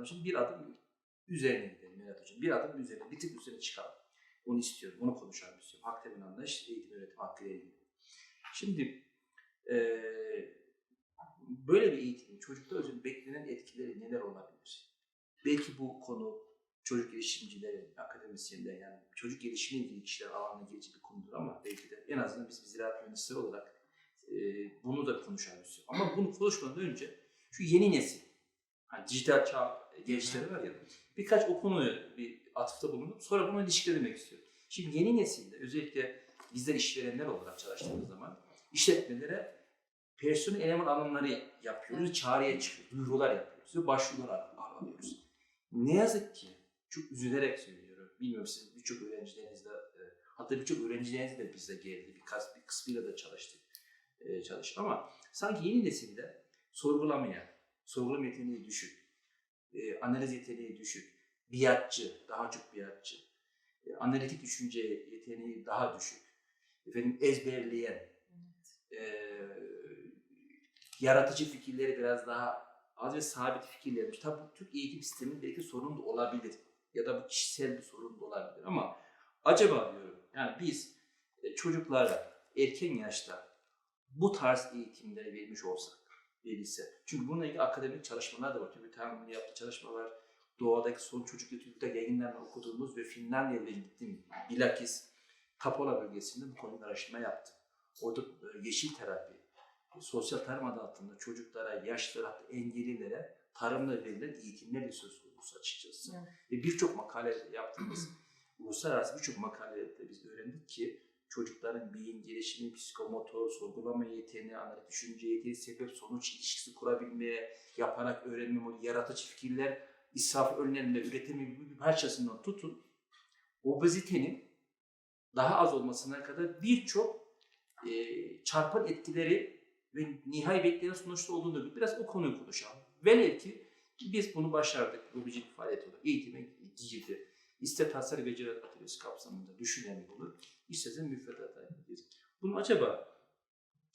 arayışı bir adım üzerine gidelim Mehmet hocam. Bir adım üzerine, bir tık üzerine çıkalım. Onu istiyorum, onu konuşalım istiyorum. Hak temelli anlayış, eğitim öğretim hakkı ilgili. Şimdi eee, böyle bir eğitimin çocukta özün beklenen etkileri neler olabilir? Belki bu konu çocuk gelişimcilerin, akademisyenlerin yani çocuk gelişimiyle ilgili kişiler alanına gelecek bir konudur ama belki de en azından biz bir ziraat mühendisleri olarak e, bunu da konuşalım istiyorum. Ama bunu konuşmadan önce şu yeni nesil, hani dijital çağ gençleri var ya, birkaç o konuya bir atıfta bulunup sonra bunu ilişkilemek istiyorum. Şimdi yeni nesilde özellikle bizler işverenler olarak çalıştığımız zaman işletmelere personel eleman alımları yapıyoruz, çağrıya çıkıyoruz, duyurular yapıyoruz ve başvurular al- alıyoruz. Ne yazık ki çok üzülerek söylüyorum. Bilmiyorum siz birçok öğrencilerinizde e, hatta birçok öğrencileriniz de bize geldi. Birkaç bir kısmıyla da çalıştık. E, çalıştık ama sanki yeni nesilde sorgulamaya, sorgulama yeteneği düşük, e, analiz yeteneği düşük, biatçı, daha çok biatçı, e, analitik düşünce yeteneği daha düşük, efendim ezberleyen, e, yaratıcı fikirleri biraz daha az ve sabit fikirlermiş. Tabii bu Türk eğitim sisteminin belki sorunu da olabilir. Ya da bu kişisel bir sorun da olabilir. Ama acaba diyorum yani biz e, çocuklara erken yaşta bu tarz eğitimleri vermiş olsak, verilse. Çünkü bununla ilgili akademik çalışmalar da var. TÜBİTAK'ın yaptığı çalışma var. Doğadaki son çocuk TÜBİTAK yayınlarını okuduğumuz ve Finlandiya'ya gittim. Bilakis Tapola bölgesinde bu konuda araştırma yaptım. Orada e, yeşil terapi, e, sosyal tarım adı altında çocuklara, yaşlılara, hatta engellilere tarımla verilen eğitimler de söz konusu açıkçası. Evet. Ve birçok makale yaptığımız uluslararası birçok makalede biz öğrendik ki çocukların beyin gelişimi, psikomotor, sorgulama yeteneği, analitik düşünce yeteneği, sebep sonuç ilişkisi kurabilmeye, yaparak öğrenme, yaratıcı fikirler, israf önlenme, üretimi gibi bir parçasından tutun, obezitenin daha az olmasına kadar birçok e, çarpan etkileri ve nihai beklenen sonuçta olduğunu biraz o konuyu konuşalım. Velev ki biz bunu başardık. Bir faaliyet olarak eğitime girdi. İster tasarı beceri atölyesi kapsamında düşünen bunu, istersen müfredata gideceğiz. Bunun acaba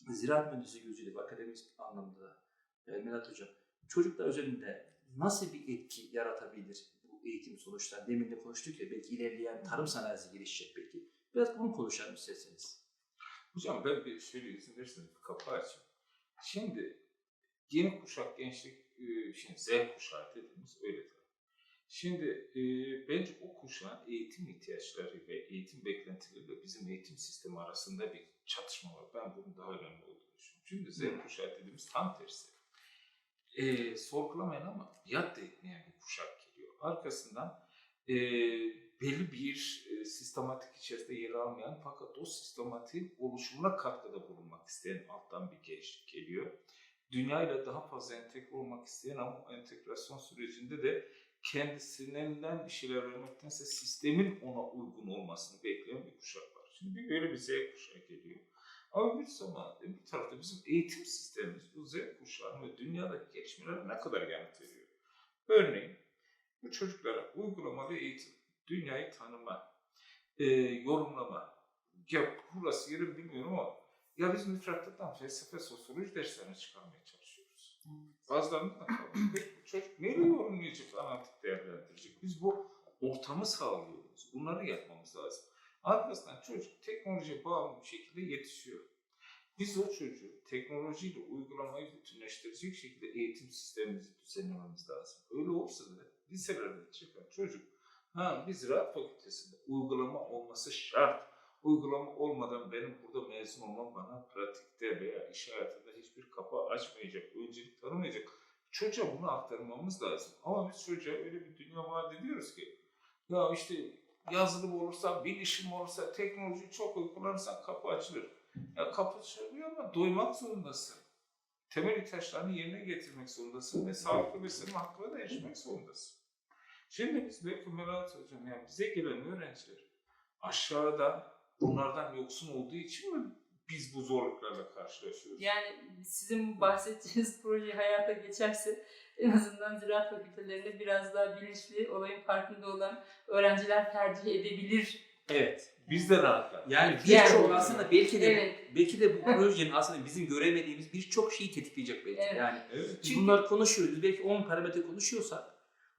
ziraat mühendisi gözüyle akademik anlamda e, Melat Hocam, çocuklar üzerinde nasıl bir etki yaratabilir bu eğitim sonuçları? Demin de konuştuk ya belki ilerleyen tarım sanayisi gelişecek belki. Biraz bunu konuşalım isterseniz. Hocam ben bir şöyle izin verirseniz bir kapı açayım. Şimdi yeni kuşak gençlik, e, şimdi Z kuşağı dediğimiz öyle. Şimdi e, bence o kuşağın eğitim ihtiyaçları ve eğitim beklentileri ve bizim eğitim sistemi arasında bir çatışma var. Ben bunun daha önemli olduğunu düşünüyorum. Çünkü Z kuşağı dediğimiz tam tersi. E, sorgulamayan ama biat da etmeyen bir kuşak geliyor. Arkasından e, belli bir e, sistematik içerisinde yer almayan fakat o sistematiğin oluşumuna katkıda bulunmak isteyen alttan bir gençlik geliyor. Dünyayla daha fazla entegre olmak isteyen ama entegrasyon sürecinde de kendisinden bir şeyler vermektense sistemin ona uygun olmasını bekleyen bir kuşak var. Şimdi bir böyle bir Z kuşağı geliyor. Ama bir zaman bir tarafta bizim eğitim sistemimiz bu Z kuşağının ve dünyadaki gelişmelere ne kadar yanıt veriyor? Örneğin bu çocuklara uygulamalı eğitim, dünyayı tanıma, e, yorumlama. Ya burası yerim bilmiyorum ama ya biz müfredattan felsefe, sosyoloji derslerini çıkarmaya çalışıyoruz. Bu çocuk neyle yorumlayacak, analitik değerlendirecek? Biz bu ortamı sağlıyoruz. Bunları yapmamız lazım. Arkasından çocuk teknolojiye bağımlı bir şekilde yetişiyor. Biz o çocuğu teknolojiyle uygulamayı bütünleştirecek şekilde eğitim sistemimizi düzenlememiz lazım. Öyle olsa da liselerde çıkan çocuk ha biz ziraat fakültesinde uygulama olması şart. Uygulama olmadan benim burada mezun olmam bana pratikte veya iş hayatında hiçbir kapı açmayacak, öncelik tanımayacak. Çocuğa bunu aktarmamız lazım. Ama biz çocuğa öyle bir dünya vaat ediyoruz ki ya işte yazılım olursa, bilişim olursa, teknoloji çok uygulanırsan kapı açılır. Ya kapı açılıyor ama doymak zorundasın. Temel ihtiyaçlarını yerine getirmek zorundasın ve sağlıklı beslenme hakkına da erişmek zorundasın. Şimdi biz belki Melahat Hocam, yani bize gelen öğrenciler aşağıda bunlardan yoksun olduğu için mi biz bu zorluklarla karşılaşıyoruz? Yani sizin bahsettiğiniz proje hayata geçerse en azından ziraat fakültelerinde biraz daha bilinçli, olayın farkında olan öğrenciler tercih edebilir Evet. Biz de rahatlar. Yani birçok boyutu. aslında belki de Evet. belki de bu projenin aslında bizim göremediğimiz birçok şeyi tetikleyecek belki. Evet. Yani Evet. biz bunları konuşuyoruz. Belki 10 parametre konuşuyorsak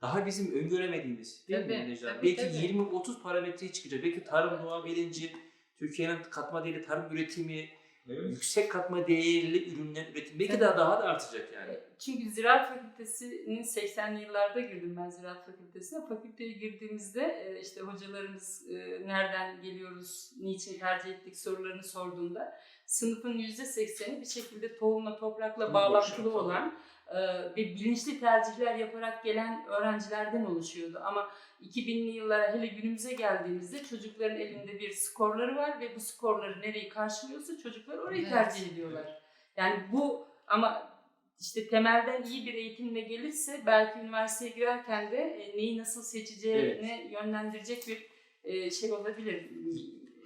daha bizim öngöremediğimiz değil Tabii, mi Necla? tabii, Belki tabii. 20-30 parametre çıkacak. Belki tarım doğa bilinci, Türkiye'nin katma değerli tarım üretimi, Evet. yüksek katma değerli ürünler üretimi belki daha daha da artacak yani. Çünkü Ziraat Fakültesi'nin 80'li yıllarda girdim ben Ziraat Fakültesi'ne. Fakülteye girdiğimizde e, işte hocalarımız e, nereden geliyoruz, niçin tercih ettik sorularını sorduğunda sınıfın %80'i bir şekilde tohumla, toprakla bağlantılı olan e, ve bilinçli tercihler yaparak gelen öğrencilerden oluşuyordu. Ama 2000'li yıllara hele günümüze geldiğimizde çocukların elinde bir skorları var ve bu skorları nereyi karşılıyorsa çocuklar orayı Evet. tercih ediyorlar. Yani bu ama işte temelden iyi bir eğitimle gelirse belki üniversiteye girerken de e, neyi nasıl seçeceğini yönlendirecek bir e, şey olabilir.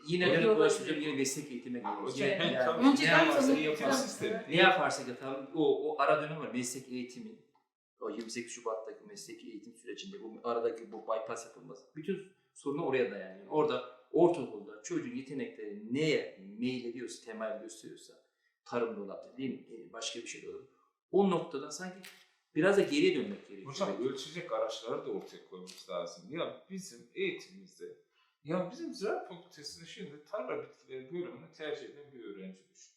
Yine dönüp olabilir. dolaşacak yine meslek eğitime geliyoruz. Ben Yani tabii ne yaparsak isterim. Ne yaparsak yapalım o, o ara dönem var meslek eğitimin. O 28 Şubat'taki mesleki eğitim sürecinde bu aradaki bu bypass yapılması. Bütün sorunu oraya dayanıyor. Orada ortaokulda çocuğun yetenekleri neye meyil ediyorsa, temel gösteriyorsa tarım da olabilir değil mi? E, Başka bir şey de olabilir. O noktadan sanki biraz da geriye dönmek gerekiyor. Hocam ölçecek araçları da ortaya koymamız lazım. Ya bizim eğitimimizde, ya bizim ziraat fakültesinde şimdi tarla bitkileri bölümünü tercih eden bir öğrenci düşün.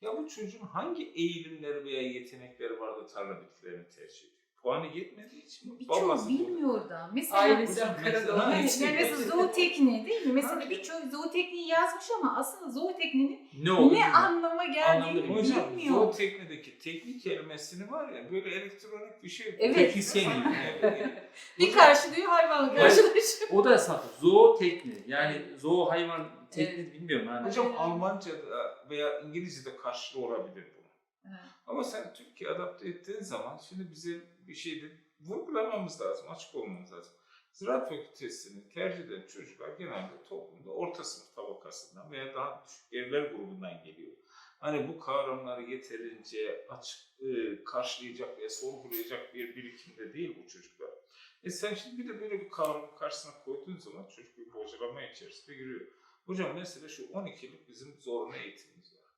Ya bu çocuğun hangi eğilimleri veya yetenekleri var da tarla bitkilerini tercih ediyor? Puanı yetmediği için mi? Birçoğu Babası bu- bilmiyor da. Mesela Ailesi Ankara'da mesela- olan Yani, yani mesela zootekniği değil mi? Mesela birçoğu zootekniği yazmış ama aslında zootekniğinin Ne ne anlama geldiğini bilmiyor. Hocam bilmiyor. zooteknideki teknik kelimesini var ya böyle elektronik bir şey. Evet. Teknisyen gibi. Evet. Bir karşılıyor hayvan Evet. karşılaşıyor. O da saf. Zootekni. Yani zoo hayvan teknik bilmiyorum yani. Hocam Almanca'da veya İngilizce'de karşılığı olabilir bunun. Evet. Ama sen Türkiye adapte ettiğin zaman şimdi bize bir şeyde vurgulamamız lazım, açık olmamız lazım. Ziraat fakültesini tercih eden çocuklar genelde toplumda orta sınıf tabakasından veya daha düşük gelirler grubundan geliyor. Hani bu kavramları yeterince açık e, karşılayacak veya sorgulayacak bir birikimde değil bu çocuklar. E sen şimdi bir de böyle bir kavramı karşısına koyduğun zaman çocuk bir bocalama içerisinde giriyor. Hocam mesela şu 12'lik bizim zorunlu eğitimimiz var.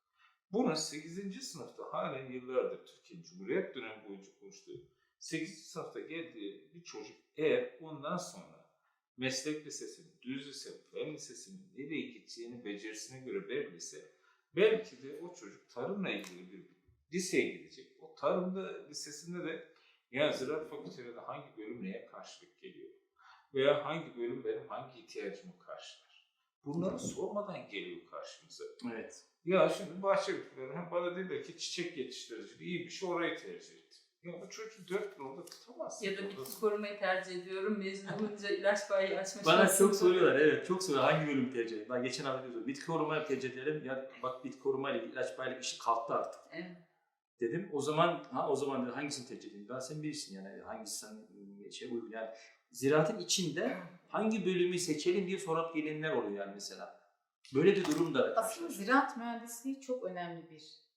Bunu 8. sınıfta halen yıllardır Türkiye Cumhuriyet dönemi boyunca konuştuğu 8. sınıfta geldiği bir çocuk eğer ondan sonra meslek lisesinin, düz lise, fen lisesinin nereye gideceğini becerisine göre belirlese belki de o çocuk tarımla ilgili bir liseye gidecek. O tarımda lisesinde de ya ziraat fakültelerinde hangi bölüm neye karşılık geliyor? Veya hangi bölüm benim hangi ihtiyacımı karşılar? Bunları sormadan geliyor karşımıza. Evet. Ya şimdi bahçe bitkileri hem bana dediler ki çiçek yetiştirici iyi bir şey orayı tercih etti. Ya çocuğu dört yıl orada tutamazsın. Ya da bitki korumayı tercih ediyorum. Mezun olunca ilaç bayi açma Bana çok soruyorlar evet çok soruyorlar hangi bölümü tercih edelim. Ben geçen hafta diyorum bitki korumayı tercih edelim. Ya bak bitki korumayla ilaç bayılık işi kalktı artık Evet. dedim. O zaman ha o zaman dedi, hangisini tercih edeyim? Ben sen bilirsin yani hangisi sana şey uygun yani. Ziraatın içinde hangi bölümü seçelim diye sorup gelenler oluyor yani mesela. Böyle bir durumda da Aslında ziraat mühendisliği çok önemli bir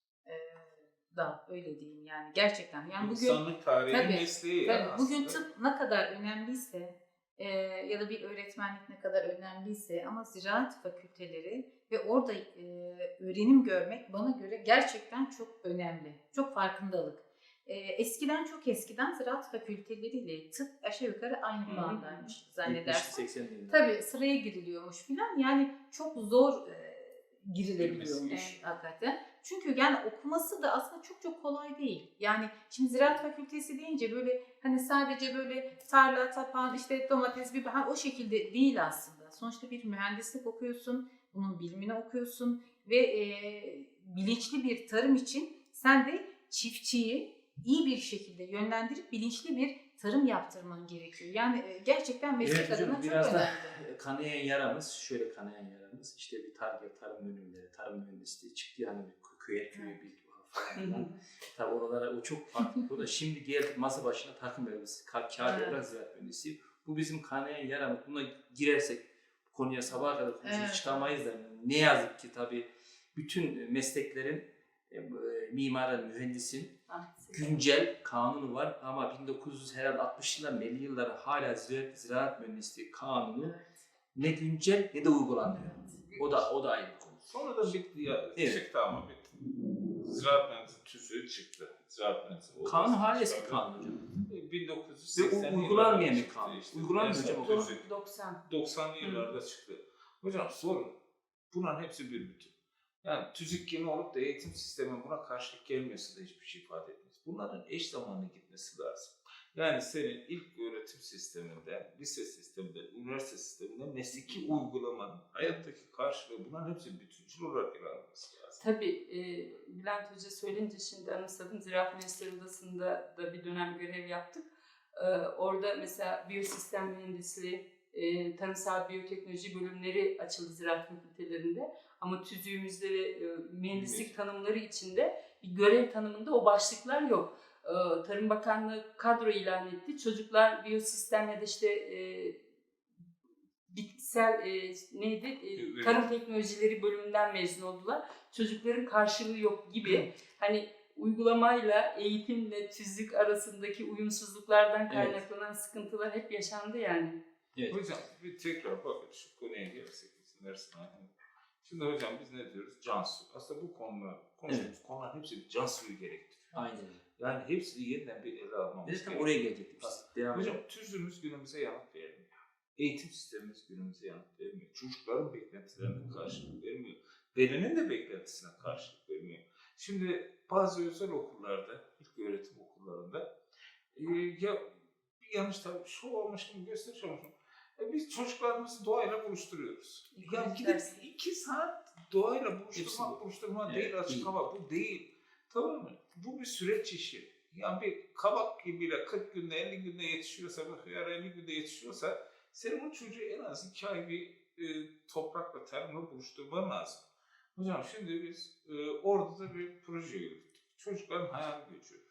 dal öyle diyeyim yani gerçekten. Yani bugün İnsanlık tarihinin Tabii, mesleği Tabii ya bugün aslında. tıp ne kadar önemliyse e, ya da bir öğretmenlik ne kadar önemliyse ama ziraat fakülteleri ve orada e, öğrenim görmek bana göre gerçekten çok önemli. Çok farkındalık. E, eskiden çok eskiden ziraat fakülteleriyle tıp aşağı yukarı aynı. 70-80 yılında. Tabii sıraya giriliyormuş filan yani çok zor e, girilebiliyormuş Girmesi. hakikaten. Çünkü yani okuması da aslında çok çok kolay değil. Yani şimdi ziraat fakültesi deyince böyle hani sadece böyle tarla, tapan, işte domates, biber hani o şekilde değil aslında. Sonuçta bir mühendislik okuyorsun, bunun bilimini okuyorsun ve e, bilinçli bir tarım için sen de çiftçiyi iyi bir şekilde yönlendirip bilinçli bir tarım yaptırman gerekiyor. Yani e, gerçekten meslek Evet adına çok biraz da önemli. kanayan yaramız, şöyle kanayan yaramız, işte bir target tarım bölümleri, tarım mühendisliği çıktı yani bir köye köyü bir falan. Tabii oralara o çok farklı. O da şimdi geldik masa başına takım elbisesi, ka- kağıt Evet. ziraat mühendisi. Bu bizim kanayan yaramız. Buna girersek bu konuya sabaha kadar konuşup Evet. çıkamayız da ne yazık ki tabii bütün mesleklerin e, bu, e, mimarın, mühendisin Ah, güncel kanunu var ama 1900 herhalde 60 yıllar 50 yıllar hala ziraat, ziraat mühendisliği kanunu Evet. ne güncel ne de uygulanmıyor. O da o da ayrı bir konu. Sonradan bitti ya. Evet. Çıktı ama bitti. Ziraat mühendisi tüzüğü çıktı. Ziraat mühendisi. Kanun odası hala eski çıkardı. kanun hocam. E, 1980 Ve u- uygulanmayan bir yıllarda kanun. çıktı Uygulanmıyor hocam o kanun. tüzük 90. 90'lı yıllarda çıktı. Hocam sorun. Bunların hepsi bir bütün. Yani tüzük yeni olup da eğitim sistemi buna karşılık gelmesi de hiçbir şey ifade etmez. Bunların eş zamanlı gitmesi lazım. Yani senin ilk öğretim sisteminde, lise sisteminde, üniversite sisteminde mesleki uygulamanın hayattaki karşılığı bunların hepsi bütüncül olarak ele alınması lazım. Tabii e, Bülent Hoca söyleyince şimdi anımsadım. Ziraat Mühendisleri Odası'nda da bir dönem görev yaptık. E, orada mesela biyosistem mühendisliği, e, tarımsal biyoteknoloji bölümleri açıldı ziraat fakültelerinde. Ama tüzüğümüzde ve e, mühendislik tanımları içinde bir görev tanımında o başlıklar yok. E, Tarım Bakanlığı kadro ilan etti. Çocuklar biyosistem ya da işte e, bitkisel e, neydi? E, tarım teknolojileri bölümünden mezun oldular. Çocukların karşılığı yok gibi. Hani uygulamayla eğitimle tüzük arasındaki uyumsuzluklardan kaynaklanan sıkıntılar hep yaşandı yani. Evet. Hocam bir tekrar bakın şu konuya gelirsek izin verirsen. Şimdi hocam biz ne diyoruz? Can suyu. Aslında bu konular, konuştuğumuz konular hepsi bir can suyu gerektiriyor. Aynen. Yani hepsini yeniden bir ele almamız Biz de tam gerekiyor. oraya gelecektik. Devam Hocam tüzüğümüz günümüze yanıt vermiyor. Eğitim sistemimiz günümüze yanıt vermiyor. Çocukların beklentilerine karşılık vermiyor. Velinin de beklentisine karşılık vermiyor. Şimdi bazı özel okullarda, ilk öğretim okullarında e, ya bir yanlış tabii şu olmuş mu gösteriş olmuş? E, biz çocuklarımızı doğayla buluşturuyoruz. Ya İlk gidip iki saat doğayla buluşturma, Hepsi bu. buluşturma Evet, değil açık hava bu değil. Tamam mı? Bu bir süreç işi. Yani bir kabak gibiyle 40 günde 50 günde yetişiyorsa, bir hıyar 50 günde yetişiyorsa senin o çocuğu en az 2 ay bir e, toprakla tarımla buluşturman lazım. Hocam şimdi biz e, orada da bir proje yürüttük. Çocukların hayal gücü.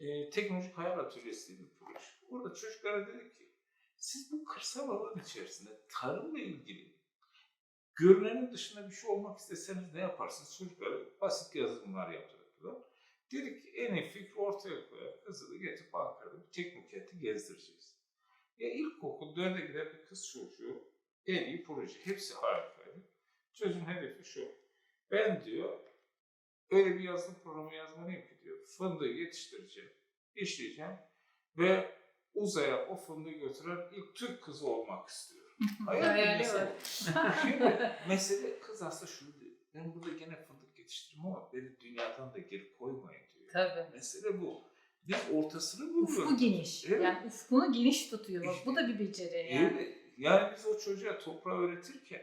E, teknolojik hayal atölyesi bir proje. Orada çocuklara dedik ki siz bu kırsal alan içerisinde tarımla ilgili görünenin dışında bir şey olmak isteseniz ne yaparsınız? Çocuklara basit yazılımlar yaptırdılar. Dedik en iyi fikri ortaya koyar. Kızı da getirip Ankara'da bir teknokenti gezdireceğiz. Ya ilkokul dörde gider bir kız çocuğu en iyi proje. Hepsi harikaydı. Çocuğun hedefi şu. Ben diyor öyle bir yazılım programı yazmalıyım ki diyor. Fındığı yetiştireceğim, işleyeceğim ve uzaya o fındığı götüren ilk Türk kızı olmak istiyorum. Hayal mesele. Şimdi mesele kız aslında şunu diyor. Ben burada gene fındık yetiştiririm ama beni dünyadan da geri koymayın diyor. Tabii. Mesele bu. Biz ortasını buluyoruz. Ufku geniş. Evet. Yani ufkunu geniş tutuyor. Bak, bu da bir beceri yani. Evet. Yani biz o çocuğa toprağı öğretirken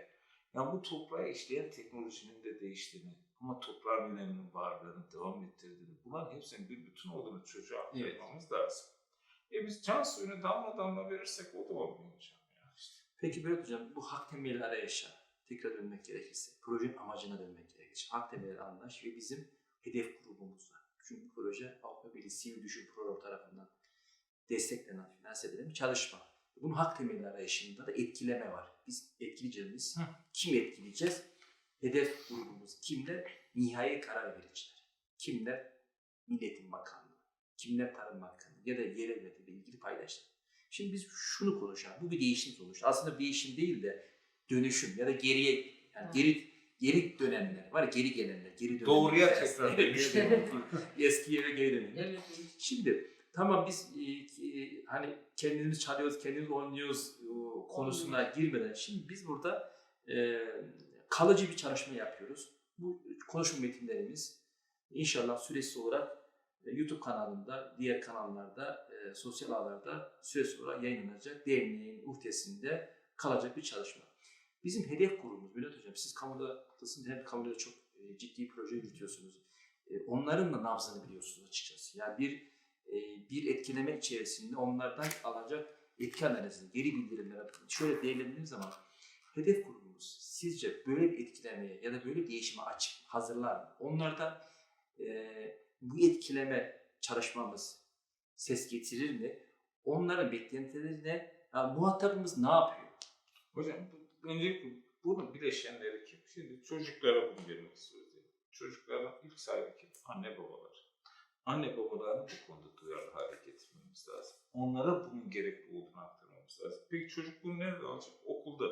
yani bu toprağı işleyen teknolojinin de değiştiğini ama toprağın öneminin varlığını devam ettirdiğini bunların hepsinin bir bütün olduğunu çocuğa aktarmamız lazım. E biz can suyunu damla damla verirsek o da olmuyor hocam. Ya işte. Peki Berat Hocam bu hak temelli arayışa tekrar dönmek gerekirse, projenin amacına dönmek gerekirse, hak temelli anlaş ve bizim hedef grubumuzla. Çünkü proje Avrupa Birliği Sivil Düşün Programı tarafından desteklenen, finanse edilen bir çalışma. Bunun hak temelli arayışında da etkileme var. Biz etkileyeceğimiz, Hı. kim etkileyeceğiz? Hedef grubumuz kimler? Nihai karar vericiler. Kimler? Milletin Bakanlığı, kimler Tarım Bakanlığı ya da yerel yönetimle ilgili paydaşlar. Şimdi biz şunu konuşalım. Bu bir değişim sonuçta. Aslında değişim değil de dönüşüm ya da geriye yani Evet. geri geri dönenler var ya geri gelenler, geri dönenler. Doğruya tekrar evet, dönüş. evet. Eski yere geri dönenler. Evet. Şimdi tamam biz e, e, hani kendimiz çalıyoruz, kendimiz oynuyoruz e, konusuna girmeden şimdi biz burada e, kalıcı bir çalışma yapıyoruz. Bu konuşma metinlerimiz inşallah süresiz olarak e, YouTube kanalında, diğer kanallarda, e, sosyal ağlarda süresiz olarak yayınlanacak. Derneğin uhdesinde kalacak bir çalışma. Bizim hedef grubumuz Bülent Hocam, siz kamuda haklısınız, hem kamuda da çok e, ciddi proje yürütüyorsunuz. E, onların da nabzını biliyorsunuz açıkçası. Yani bir e, bir etkileme içerisinde onlardan alacak etki analizini, geri bildirimleri şöyle değerlendirdiğimiz zaman hedef grubumuz sizce böyle bir etkilemeye ya da böyle bir değişime açık, hazırlar mı? Onlardan e, bu etkileme çalışmamız ses getirir mi? Onların beklentileri ne? Yani muhatabımız ne yapıyor? Hocam bu, öncelikle bunun bileşenleri kim? Şimdi çocuklara bunu vermek istiyoruz. Çocukların ilk sahibi kim? Anne babalar. Anne babalarını bu konuda duyarlı hale getirmemiz lazım. Onlara bunun gerekli olduğunu aktarmamız lazım. Peki çocuk bunu nerede alacak? Okulda.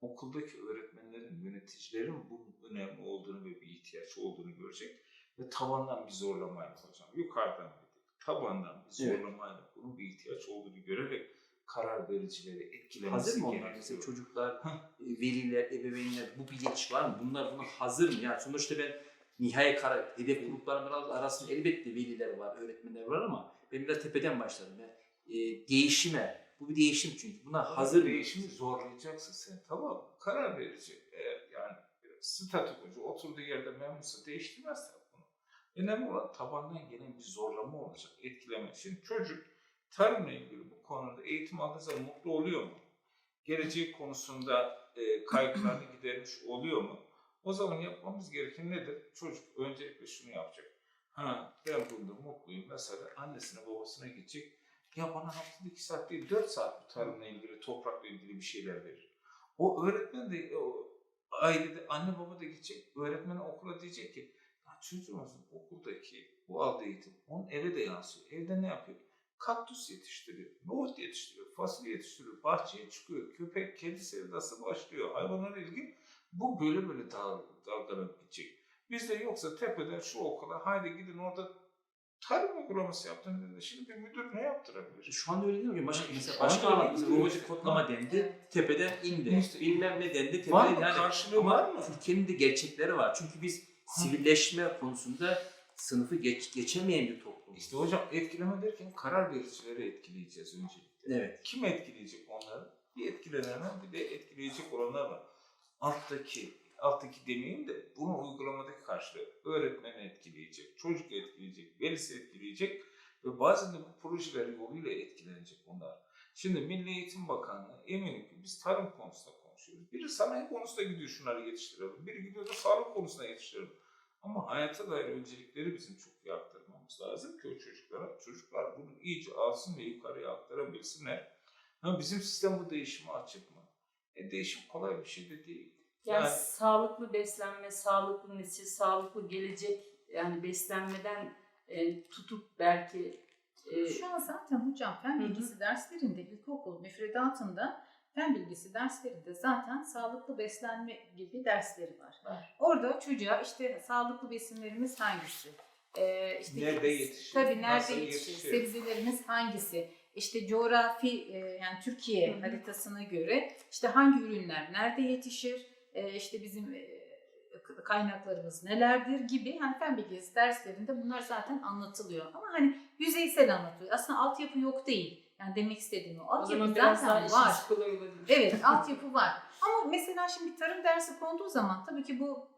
okuldaki öğretmenlerin, yöneticilerin bunun önemli olduğunu ve bir ihtiyaç olduğunu görecek ve tabandan bir zorlamayla hocam, yukarıdan bir tabandan bir Evet. zorlamayla bunun bir ihtiyaç olduğunu görerek karar vericileri etkilemesi Hazır mı onlar? Mesela çocuklar, veliler, ebeveynler bu bilinç var mı? Bunlar buna hazır mı? Yani sonuçta ben nihai karar, hedef gruplarımın arasında elbette veliler var, öğretmenler var ama ben biraz tepeden başladım. Yani, e, değişime, bu bir değişim çünkü. Buna Hazır hazır mı? değişimi zorlayacaksın sen tamam mı? Karar verici. Eğer yani statikocu oturduğu yerde memnunsa değiştirmez tabii bunu. Önemli olan tabandan gelen bir zorlama olacak, etkileme. Şimdi çocuk tarımla ilgili bu konuda eğitim aldığı zaman mutlu oluyor mu? Geleceği konusunda e, kaygılarını gidermiş oluyor mu? O zaman yapmamız gereken nedir? Çocuk öncelikle şunu yapacak. Ha ben bunda mutluyum. Mesela annesine babasına gidecek. Ya bana haftada 2 saat değil 4 saat bu tarımla ilgili, toprakla ilgili bir şeyler verir. O öğretmen de o ailede anne baba da gidecek. Öğretmene okula diyecek ki ya çocuğumuzun okuldaki bu aldığı eğitim onun eve de yansıyor. Evde ne yapıyor? Kaktüs yetiştiriyor, nohut yetiştiriyor, fasulye yetiştiriyor, bahçeye çıkıyor, köpek, kedi sevdası başlıyor, hayvanlarla ilgili bu böyle böyle dal, dalgalanıp gidecek. Bizde yoksa tepeden şu okula haydi gidin orada tarım uygulaması yaptın dedi. Şimdi bir müdür ne yaptırabilir? Şu anda öyle değil mi? Başka, mesela başka alan mesela robotik kodlama dendi, Evet. tepeden indi. İşte- Bilmem ne dendi, tepeden Var mı? yani. Karşılığı var mı? Türkiye'nin de gerçekleri var. Çünkü biz sivilleşme konusunda sınıfı geç, geçemeyen bir toplumuz. İşte hocam etkileme derken karar vericileri etkileyeceğiz öncelikle. Evet. Kim etkileyecek onları? Bir etkilenenler bir de etkileyecek olanlar var. Alttaki, alttaki demeyeyim de bunu uygulamadaki karşılığı öğretmeni etkileyecek, çocuk etkileyecek, velisi etkileyecek ve bazen de bu projeler yoluyla etkilenecek onlar. Şimdi Milli Eğitim Bakanlığı eminim ki biz tarım konusunda konuşuyoruz. Biri sanayi konusunda gidiyor şunları yetiştirelim, biri gidiyor da sağlık konusunda yetiştirelim. Ama hayata dair öncelikleri bizim çok iyi aktarmamız lazım ki o çocuklara, çocuklar bunu iyice alsın ve yukarıya aktarabilsinler. Ha, bizim sistem bu değişimi açık mı? E, değişim kolay bir şey de değil. Yani, Yani- sağlıklı beslenme, sağlıklı nesil, sağlıklı gelecek yani beslenmeden e, tutup belki e, Şu an zaten hocam fen hı. bilgisi derslerinde ilkokul müfredatında fen bilgisi derslerinde zaten sağlıklı beslenme gibi dersleri var. Var. Orada çocuğa işte sağlıklı besinlerimiz hangisi? Ee, işte Nerede yetişir? Tabii nerede Nasıl yetişir? yetişir? Sebzelerimiz hangisi? İşte coğrafi e, yani Türkiye Hı hı. haritasına göre işte hangi ürünler nerede yetişir? E, işte bizim e, kaynaklarımız nelerdir gibi hani fen bilgisi derslerinde bunlar zaten anlatılıyor. Ama hani yüzeysel anlatılıyor. Aslında altyapı yok değil. Yani demek istediğim o. o Altyapı zaten var. Evet altyapı var. Ama mesela şimdi tarım dersi konduğu zaman tabii ki bu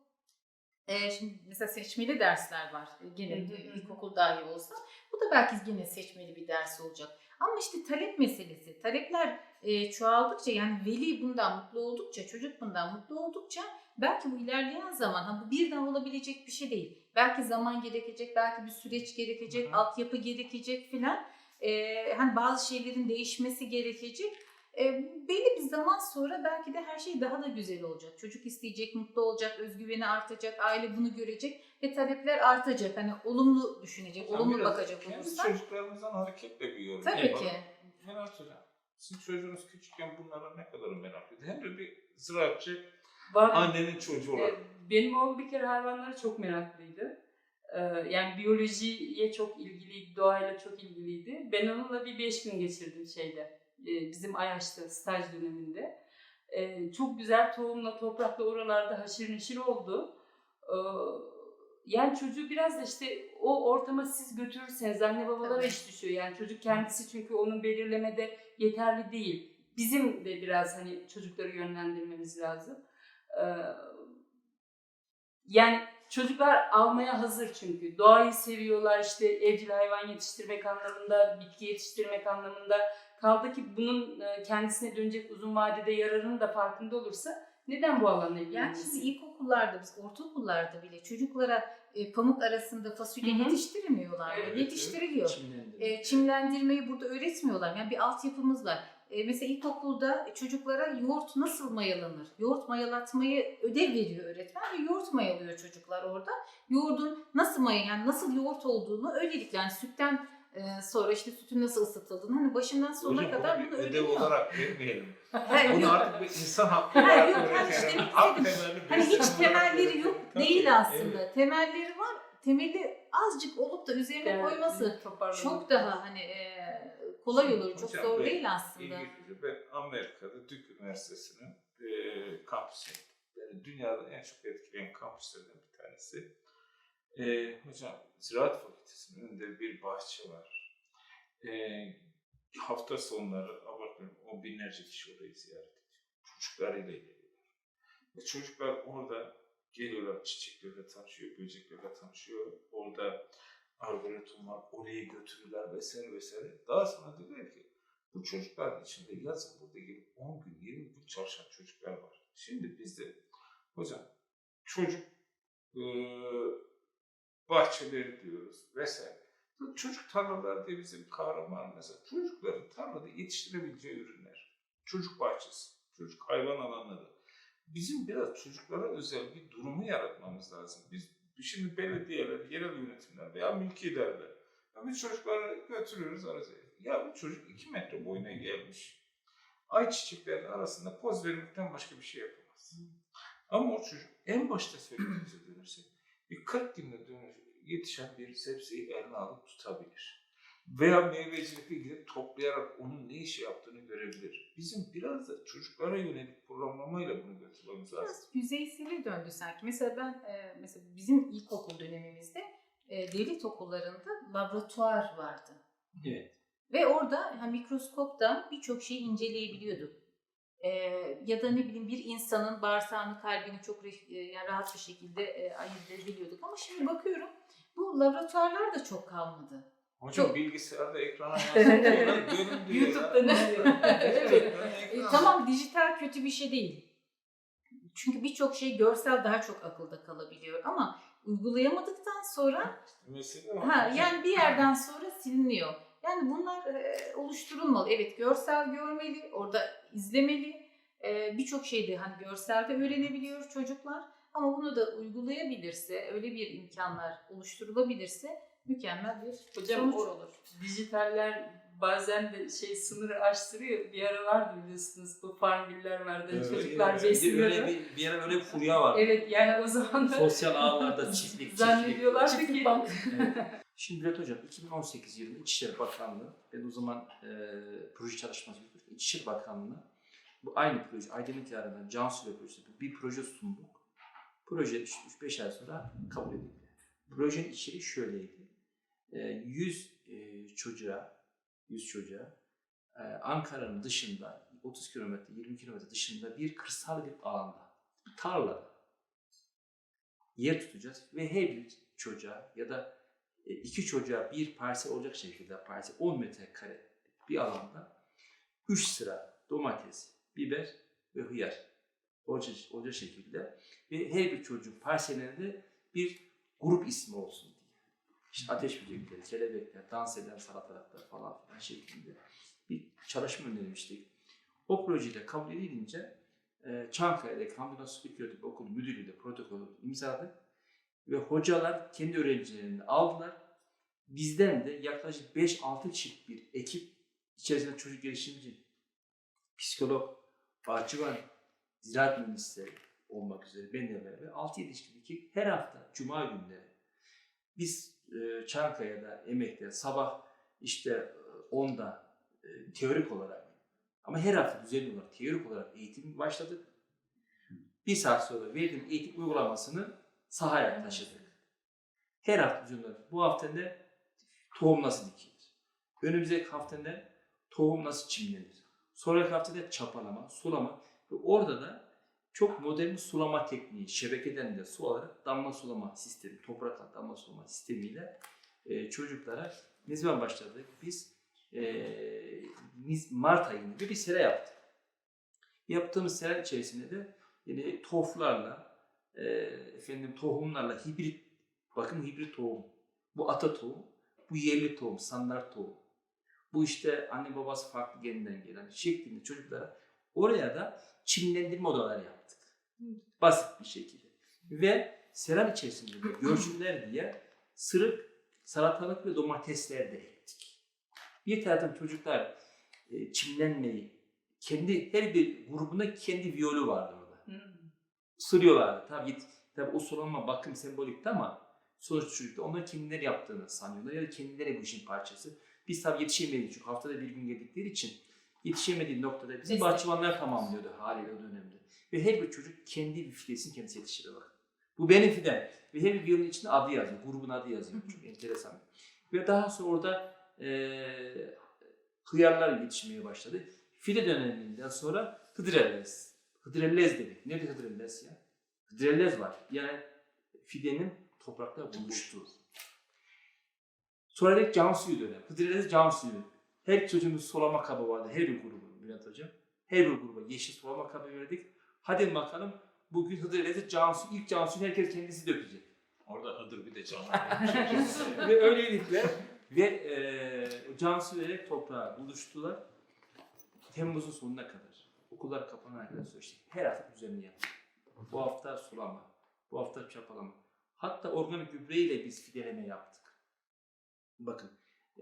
e, şimdi mesela seçmeli dersler var. E, Gene ilkokul dahi olsa. Bu da belki yine seçmeli bir ders olacak. Ama işte talep meselesi. Talepler e, çoğaldıkça yani veli bundan mutlu oldukça, çocuk bundan mutlu oldukça belki bu ilerleyen zaman ha bu birden olabilecek bir şey değil. Belki zaman gerekecek, belki bir süreç gerekecek, Hı hı. altyapı gerekecek filan. E, hani bazı şeylerin değişmesi gerekecek. E, belli bir zaman sonra belki de her şey daha da güzel olacak. Çocuk isteyecek, mutlu olacak, özgüveni artacak, aile bunu görecek ve talepler artacak. Hani olumlu düşünecek, Hocam olumlu biraz bakacak kendi olursak. çocuklarımızdan hareketle büyüyoruz. Tabii Yani ki. Merak hocam. Sizin çocuğunuz küçükken bunlara ne kadar meraklıydı? Hem de bir ziraatçı annenin çocuğu olarak. Ee, Benim oğlum bir kere hayvanlara çok meraklıydı. Ee, Yani biyolojiye çok ilgiliydi, doğayla çok ilgiliydi. Ben onunla bir beş gün geçirdim şeyde, e, bizim Ayaş'ta staj döneminde. Ee, Çok güzel tohumla, toprakla oralarda haşır neşir oldu. Ee, Yani çocuğu biraz da işte o ortama siz götürürseniz anne babalara iş düşüyor. Yani çocuk kendisi çünkü onun belirlemede yeterli değil. Bizim de biraz hani çocukları yönlendirmemiz lazım. Yani çocuklar almaya hazır çünkü. Doğayı seviyorlar işte evcil hayvan yetiştirmek anlamında, bitki yetiştirmek anlamında. Kaldı ki bunun e, kendisine dönecek uzun vadede yararının da farkında olursa neden bu alanla Yani ilgilenmesin? şimdi ilkokullarda, biz ortaokullarda bile çocuklara e, pamuk arasında fasulye Hı hı. yetiştirmiyorlar. Evet, Yetiştiriliyor. Çimlendirme. E, çimlendirmeyi burada öğretmiyorlar. Yani bir altyapımız var. E, mesela ilkokulda çocuklara yoğurt nasıl mayalanır? Yoğurt mayalatmayı ödev veriyor öğretmen ve yoğurt mayalıyor çocuklar orada. Yoğurdun nasıl maya yani nasıl yoğurt olduğunu öylelikle yani sütten e, sonra işte sütün nasıl ısıtıldığını hani başından sonuna Hocam kadar bunu ödev öğreniyor. olarak vermeyelim. Ha, Bunu yok. artık bir insan hakkı Ha, olarak yok, hani öğretelim. işte demek Hak istedim. temelli Hani hiç temelleri yok öğretelim. değil Tabii, aslında. evet. Temelleri var. Temeli azıcık olup da üzerine koyması çok daha hani e, kolay olur. Çok Hocam, zor ben değil aslında. İlginç ben Amerika'da Duke Üniversitesi'nin e, kampüsü. Yani dünyada en çok etkileyen kampüslerden bir tanesi. E, hocam Ziraat Fakültesi'nin önünde bir bahçe var. E, hafta sonları abartmıyorum o binlerce kişi orayı ziyaret ediyor. Çocuklarıyla geliyorlar. Ve çocuklar orada geliyorlar çiçeklerle tanışıyor, böceklerle tanışıyor. Orada arboretum var, oraya götürürler vesaire vesaire. Daha sonra dediler ki bu çocukların içinde yazın burada gelip 10 gün, 20 gün çalışan çocuklar var. Şimdi bizde hocam çocuk e, bahçeleri diyoruz vesaire. Çocuk tarlaları diye bizim kahraman mesela çocukların tarlada yetiştirebileceği ürünler. Çocuk bahçesi, çocuk hayvan alanları. Bizim biraz çocuklara özel bir durumu yaratmamız lazım. Biz şimdi belediyeler, yerel yönetimler veya mülkiyedarlar. Ya biz çocukları götürüyoruz arasına. Ya bu çocuk 2 metre boyuna gelmiş. Ay çiçeklerinin arasında poz vermekten başka bir şey yapamaz. Ama o çocuk en başta söylediğimize dönürsek bir 40 günde dönür, yetişen bir sebzeyi eline alıp tutabilir. Veya meyvecilikle gidip toplayarak onun ne işi yaptığını görebilir. Bizim biraz da çocuklara yönelik programlamayla bunu götürmemiz lazım. Biraz yüzeysele döndü sanki. Mesela ben e, mesela bizim ilkokul dönemimizde e, devlet okullarında laboratuvar vardı. Evet. Ve orada hani mikroskopta birçok şeyi inceleyebiliyorduk. E, ya da ne bileyim bir insanın bağırsağını, kalbini çok e, yani rahat bir şekilde e, ayırt edebiliyorduk. Ama şimdi bakıyorum bu laboratuvarlar da çok kalmadı. Hocam Çok- bilgisayarda ekrana yansıtıyorlar, YouTube'da ne? Evet. E, tamam dijital kötü bir şey değil. Çünkü birçok şey görsel daha çok akılda kalabiliyor ama uygulayamadıktan sonra Mesele o. ha yani bir yerden sonra siliniyor. Yani bunlar e, oluşturulmalı. Evet görsel görmeli, orada izlemeli. E, birçok şeyde hani görselde öğrenebiliyor çocuklar. Ama bunu da uygulayabilirse, öyle bir imkanlar oluşturulabilirse mükemmel bir Hocam sonuç olur. dijitaller bazen de şey sınırı aştırıyor. Bir ara vardı biliyorsunuz bu farmiller vardı. Evet, Çocuklar evet. Besliyordu. öyle bir, bir ara öyle bir furya var. Evet yani o zaman da Sosyal ağlarda çiftlik, zannediyorlar çiftlik. ki Evet. Şimdi Bülent Hocam 2018 yılında İçişleri Bakanlığı, ben o zaman e, proje çalışması yürütürken İçişleri Bakanlığı'na bu aynı proje, Aydemir Yarar'dan Cansu ve projesi bir proje sunduk. Proje 3-5 ay sonra kabul edildi. Projenin içeriği şöyleydi. E, 100 e, çocuğa, 100 çocuğa e, Ankara'nın dışında 30 kilometre, 20 kilometre dışında bir kırsal bir alanda, tarlada yer tutacağız ve her bir çocuğa ya da e, iki çocuğa bir parsel olacak şekilde parsel 10 metrekare bir alanda 3 sıra domates, biber ve hıyar olacak, olacak şekilde ve her bir çocuğun parselinde bir grup ismi olsun. İşte ateş böcekleri, kelebekler, dans eden salatalıklar falan filan şeklinde bir çalışma önermiştik. O projede kabul edilince e, Çankaya'daki Hamdullah Yönetim Okulu Müdürlüğü de protokolü imzaladı ve hocalar kendi öğrencilerini aldılar. Bizden de yaklaşık 5-6 çift bir ekip içerisinde çocuk gelişimci, psikolog, bahçıvan, ziraat mühendisleri olmak üzere benimle beraber 6-7 kişilik her hafta cuma günleri biz e, Çankaya'da, Emek'te sabah işte e, 10'da e, teorik olarak ama her hafta düzenli olarak teorik olarak eğitim başladık. Bir saat sonra verdiğim eğitim uygulamasını sahaya taşıdık. Her hafta düzenli olarak. Bu hafta ne? Tohum nasıl dikilir? Önümüzdeki hafta ne? Tohum nasıl çimlenir? Sonraki haftada çapalama, sulama. Ve orada da çok modern sulama tekniği, şebekeden de su alarak damla sulama sistemi, toprakla damla sulama sistemiyle e, çocuklara ne zaman başladık? Biz e, Mart ayında bir sera yaptık. Yaptığımız sera içerisinde de yine tohumlarla, e, efendim tohumlarla hibrit, bakın hibrit tohum. Bu ata tohum, bu yerli tohum, standart tohum. Bu işte anne babası farklı geninden gelen şeklinde çocuklara oraya da çimlendirme odaları yaptık. Basit bir şekilde. Ve seran içerisinde de görsünler diye sırık, salatalık ve domatesler de ektik. Bir taraftan çocuklar e, çimlenmeyi, kendi her bir grubunda kendi viyolu vardı orada. Sırıyorlardı. Tabii, tabii o solanma bakım sembolikti ama sonuç çocukta onlar kendileri yaptığını sanıyorlar ya da kendileri bu işin parçası. Biz tabii yetişemedik çünkü haftada bir gün geldikleri için yetişemediği noktada bizi bahçıvanlar tamamlıyordu haliyle o dönemde. Ve her bir çocuk kendi bir fidesini kendisi yetiştiriyor bak. Bu benim fidem. Ve her bir viyolun içinde adı yazıyor. Grubun adı yazıyor. Çok enteresan. Ve daha sonra orada eee hıyarlar yetişmeye başladı. Fide döneminden sonra Hıdrellez. Hıdrellez dedik. Nedir Hıdrellez ya? Hıdrellez var. Yani fidenin toprakla buluştuğu. Sonra dedik can suyu dönem. Hıdrellez can suyu. Her çocuğumuz sulama kabı vardı. Her bir grubu Bülent Hocam. Her bir gruba yeşil sulama kabı verdik. Hadi bakalım bugün Hıdrellez'e can suyu, ilk can suyu herkes kendisi dökecek. Orada Hıdır bir de canlı. ve öylelikle ve e, Cansu vererek toprağa buluştular. Temmuz'un sonuna kadar. Okullar kapanana kadar süreçti. Her hafta düzenli yaptık. Bu hafta sulama, bu hafta çapalama. Hatta organik gübreyle biz fideleme yaptık. Bakın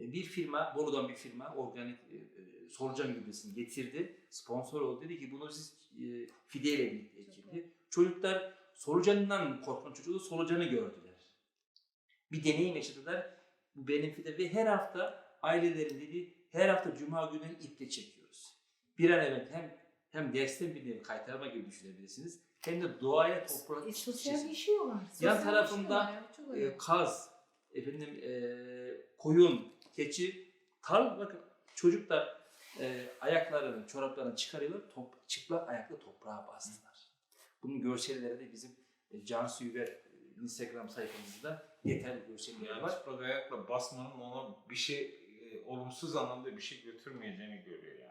bir firma, Bolu'dan bir firma organik e, e, solucan gübresini getirdi. Sponsor oldu. Dedi ki bunu siz e, fideyle birlikte ekildi. Çocuklar solucanından korkan çocuğu solucanı gördüler. Bir deneyim yaşadılar. Bu benim fide ve her hafta ailelerin dediği her hafta cuma günü iple çekiyoruz. Bir an evvel hem hem dersten bir nevi kaytarma gibi düşünebilirsiniz. Hem de doğaya toprağa E, iç içesin. sosyalleşiyorlar. Yan tarafında, Sosyalleşiyorlar ya, çok öyle. e, kaz, efendim e, koyun, keçi, kar bakın çocuklar e, ayaklarını, çoraplarını çıkarıyorlar, top, çıplak ayakla toprağa bastılar. Bunun görselleri de bizim e, Cansu Yüver e, Instagram sayfamızda yeterli görselleri var. çıplak ayakla basmanın ona bir şey e, olumsuz anlamda bir şey götürmeyeceğini görüyor yani.